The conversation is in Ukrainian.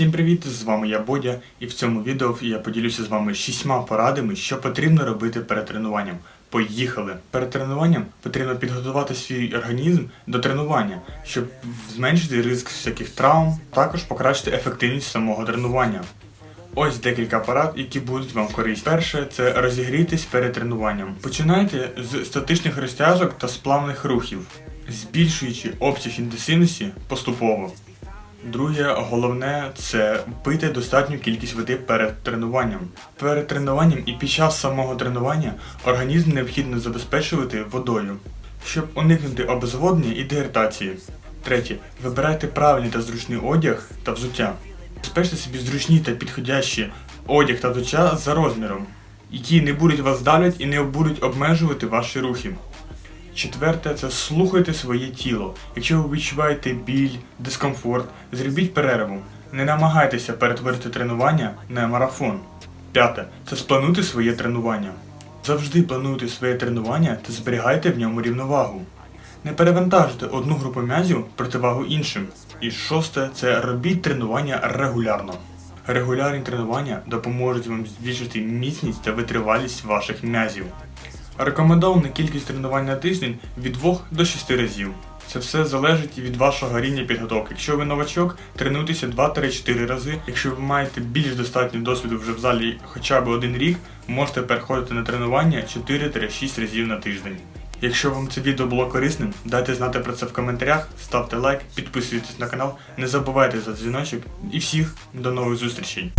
Всім привіт! З вами я Бодя, і в цьому відео я поділюся з вами шістьма порадами, що потрібно робити перед тренуванням. Поїхали! Перед тренуванням потрібно підготувати свій організм до тренування, щоб зменшити ризик всяких травм, також покращити ефективність самого тренування. Ось декілька порад, які будуть вам корисні. Перше це розігрітись перед тренуванням. Починайте з статичних розтяжок та з плавних рухів, збільшуючи обсяг інтенсивності поступово. Друге, головне це пити достатню кількість води перед тренуванням. Перед тренуванням і під час самого тренування організм необхідно забезпечувати водою, щоб уникнути обезводнення і деградації. Третє. Вибирайте правильний та зручний одяг та взуття. Забезпечте собі зручні та підходящі одяг та взуття за розміром, які не будуть вас давлять і не будуть обмежувати ваші рухи. Четверте це слухайте своє тіло. Якщо ви відчуваєте біль, дискомфорт, зробіть перерву. Не намагайтеся перетворити тренування на марафон. П'яте це сплануйте своє тренування. Завжди плануйте своє тренування та зберігайте в ньому рівновагу. Не перевантажуйте одну групу м'язів противагу іншим. І шосте це робіть тренування регулярно. Регулярні тренування допоможуть вам збільшити міцність та витривалість ваших м'язів. Рекомендована кількість тренувань на тиждень від 2 до 6 разів. Це все залежить від вашого рівня підготовки. Якщо ви новачок, тренуйтеся 2-4 рази. Якщо ви маєте більш достатньо досвіду вже в залі хоча б один рік, можете переходити на тренування 4-6 разів на тиждень. Якщо вам це відео було корисним, дайте знати про це в коментарях, ставте лайк, підписуйтесь на канал, не забувайте за дзвіночок. І всіх до нових зустрічей.